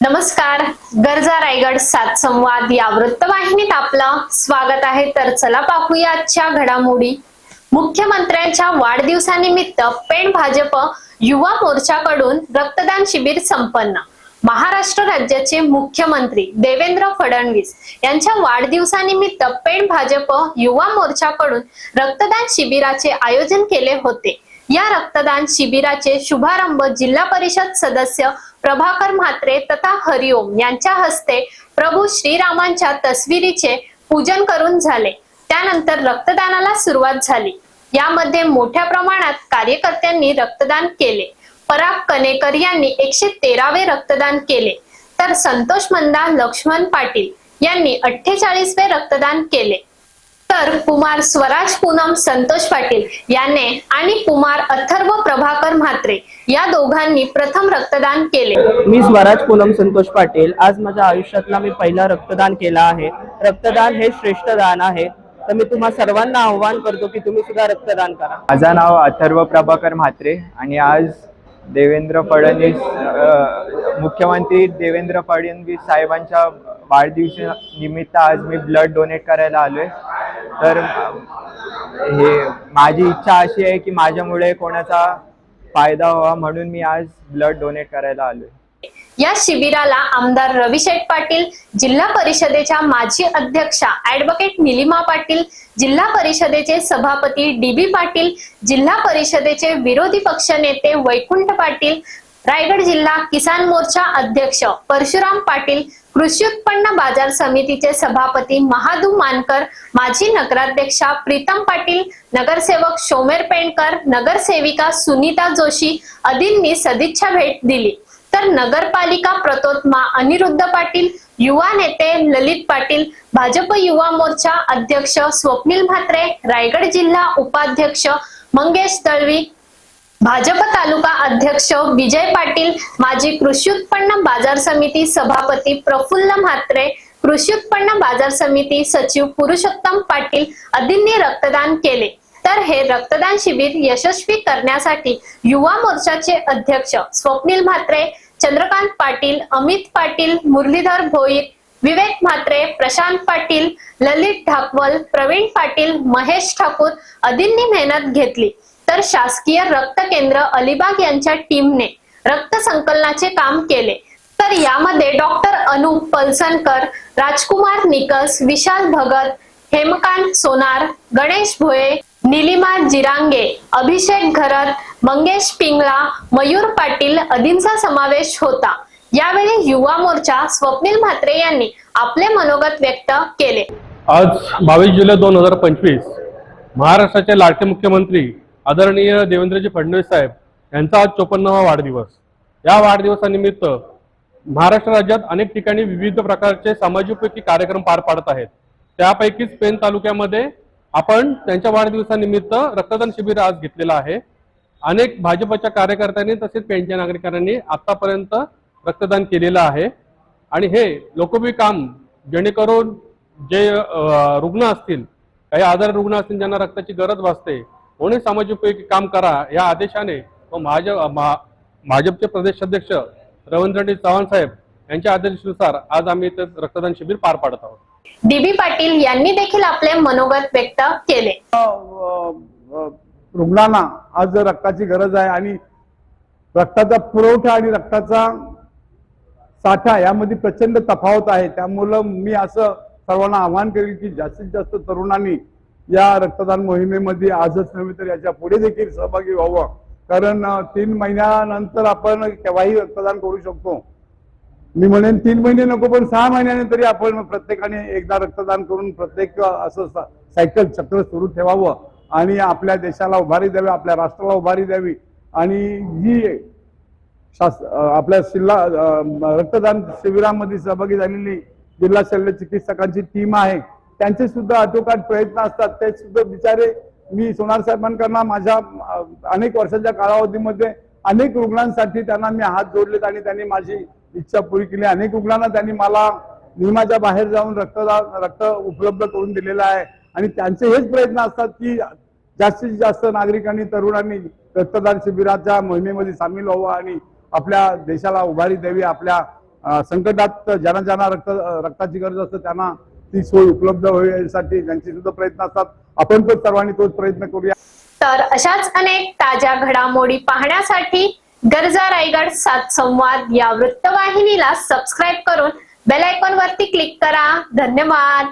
नमस्कार गरजा रायगड सात संवाद या वृत्तवाहिनीत आपलं स्वागत आहे. तर चला पाहूया आजच्या घडामोडी. मुख्यमंत्र्यांच्या वाढदिवसानिमित्त पेण भाजप युवा मोर्चाकडून रक्तदान शिबिर संपन्न. महाराष्ट्र राज्याचे मुख्यमंत्री देवेंद्र फडणवीस यांच्या वाढदिवसानिमित्त पेण भाजप युवा मोर्चाकडून रक्तदान शिबिराचे आयोजन केले होते. या रक्तदान शिबिराचे शुभारंभ जिल्हा परिषद सदस्य प्रभाकर म्हात्रे तथा हरिओम यांच्या हस्ते प्रभू श्रीरामांच्या तस्विरीचे पूजन करून झाले. त्यानंतर रक्तदानाला सुरुवात झाली. यामध्ये मोठ्या प्रमाणात कार्यकर्त्यांनी रक्तदान केले. पराग कनेकर यांनी एकशे तेरावे रक्तदान केले. तर संतोष मंदा लक्ष्मण पाटील यांनी अठ्ठेचाळीसवे रक्तदान केले. तर कुमार स्वराज पूनम संतोष पाटील याने आणि कुमार अथर्व प्रभाकर म्हात्रे या दोघांनी प्रथम रक्तदान केले. मी स्वराज पूनम संतोष पाटील. आज माझ्या आयुष्यातला मी पहिला रक्तदान केला आहे. रक्तदान हे श्रेष्ठ दान आहे. तर मी तुम्हा सर्वांना आव्हान करतो की तुम्ही सुद्धा रक्तदान करा. माझं नाव अथर्व प्रभाकर म्हात्रे आणि आज देवेंद्र फडणवीस मुख्यमंत्री देवेंद्र फडणवीस साहेबांच्या वाढदिवसा निमित्त आज मी ब्लड डोनेट करायला आलोय. तर हे माझी इच्छा अशी आहे की माझ्यामुळे कोणाचा फायदा व्हावा म्हणून मी आज ब्लड डोनेट करायला आलोय. या शिबिराला आमदार रविशेठ पाटील जिल्हा परिषदेच्या माजी अध्यक्षा ऍडव्होकेट निलिमा पाटील जिल्हा परिषदेचे सभापती डी बी पाटील जिल्हा परिषदेचे विरोधी पक्षनेते वैकुंठ पाटील रायगड जिल्हा किसान मोर्चा अध्यक्ष परशुराम पाटील कृषी उत्पन्न बाजार समितीचे सभापती महादू मानकर माजी नगराध्यक्षा प्रीतम पाटील नगरसेवक शोमेर पेंडकर नगरसेविका सुनीता जोशी आदींनी सदिच्छा भेट दिली. तर नगरपालिका प्रतोत्मा अनिरुद्ध पाटील युवा नेते ललित पाटील भाजप युवा मोर्चा अध्यक्ष स्वप्नील म्हात्रे रायगड जिल्हा उपाध्यक्ष मंगेश दळवी भाजप तालुका अध्यक्ष विजय पाटील माजी कृषी उत्पन्न बाजार समिती सभापती प्रफुल्ल म्हात्रे कृषी उत्पन्न बाजार समिती सचिव पुरुषोत्तम पाटील आदींनी रक्तदान केले. तर हे रक्तदान शिबिर यशस्वी करण्यासाठी युवा मोर्चाचे अध्यक्ष स्वप्नील म्हात्रे चंद्रकांत पाटील अमित पाटील मुरलीधर भोईर विवेक म्हात्रे प्रशांत पाटील ललित ढाकवल प्रवीण पाटील महेश ठाकूर आदींनी मेहनत घेतली. तर शासकीय रक्त केंद्र अलिबाग यांच्या टीमने रक्त संकलनाचे काम केले. तर यामध्ये डॉक्टर अनुप पलसनकर राजकुमार निकस विशाल भगत हेमकांत सोनार गणेश भोये निलिमा जिरांगे अभिषेक घरत मंगेश पिंगळा मयूर पाटील आदींचा समावेश होता. यावेळी युवा मोर्चा स्वप्नील म्हात्रे यांनी आपले मनोगत व्यक्त केले. आज बावीस जुलै दोन हजार पंचवीस महाराष्ट्राचे लाडके मुख्यमंत्री आदरणीय देवेंद्रजी फडणवीस साहेब यांचा आज चोपन्नावा वाढदिवस. या वाढदिवसानिमित्त महाराष्ट्र राज्यात अनेक ठिकाणी विविध प्रकारचे समाजोपयोगी कार्यक्रम पार पाडत आहेत. त्यापैकीच पेन तालुक्यामध्ये आपण त्यांच्या वाढदिवसानिमित्त रक्तदान शिबिर आज घेतलेलं आहे. अनेक भाजपच्या कार्यकर्त्यांनी तसेच पेनच्या नागरिकांनी आतापर्यंत रक्तदान केलेलं आहे. आणि हे लोकोपयोगी काम जेणेकरून जे रुग्ण असतील काही आजार रुग्ण असतील ज्यांना रक्ताची गरज भासते कोणी समाजोपयोगी काम करा या आदेशाने व भाजप महा- भाजपचे प्रदेश अध्यक्ष रवींद्र चव्हाण साहेब यांच्या आदेशानुसार आज आम्ही इथे रक्तदान शिबिर पार पाडत आहोत. डीबी पाटील यांनी देखील आपले मनोगत व्यक्त केले. रुग्णांना आज जर रक्ताची गरज आहे आणि रक्ताचा पुरवठा आणि रक्ताचा साठा यामध्ये प्रचंड तफावत आहे. त्यामुळं मी असं सर्वांना आवाहन करेल की जास्तीत जास्त तरुणांनी या रक्तदान मोहिमेमध्ये आजच नव्हे तर याच्यापुढे देखील सहभागी व्हावं. कारण तीन महिन्यानंतर आपण केव्हाही रक्तदान करू शकतो. मी म्हणेन तीन महिने नको पण सहा महिन्याने तरी आपण प्रत्येकाने एकदा रक्तदान करून प्रत्येक असं सायकल चक्र सुरू ठेवावं आणि आपल्या देशाला उभारी द्यावी आपल्या राष्ट्राला उभारी द्यावी. आणि ही शास आपल्या जिल्हा रक्तदान शिबिरामध्ये सहभागी झालेली जिल्हा शल्य चिकित्सकांची टीम आहे. त्यांचे सुद्धा आटोकाट प्रयत्न असतात. ते सुद्धा बिचारे मी सोनार साहेबांकडनं माझ्या अनेक वर्षाच्या कालावधीमध्ये अनेक रुग्णांसाठी त्यांना मी हात जोडलेत आणि त्यांनी माझी इच्छा पुरी केली. अनेक रुग्णांना त्यांनी मला नियमाच्या बाहेर जाऊन रक्तदान रक्त उपलब्ध करून दिलेलं आहे. आणि त्यांचे हेच प्रयत्न असतात की जास्तीत जास्त नागरिकांनी तरुणांनी रक्तदान शिबिराच्या मोहिमेमध्ये सामील व्हावं आणि आपल्या देशाला उभारी द्यावी. आपल्या संकटात ज्यांना ज्यांना रक्त रक्ताची गरज असते त्यांना ती सोय उपलब्ध होण्यासाठी त्यांचे सुद्धा प्रयत्न असतात आपण पण सर्वांनी तोच प्रयत्न करूया. तर अशाच अनेक ताज्या घडामोडी पाहण्यासाठी गरजा रायगड सात संवाद या वृत्तवाहिनीला सबस्क्राईब करून बेल आयकॉन वरती क्लिक करा. धन्यवाद.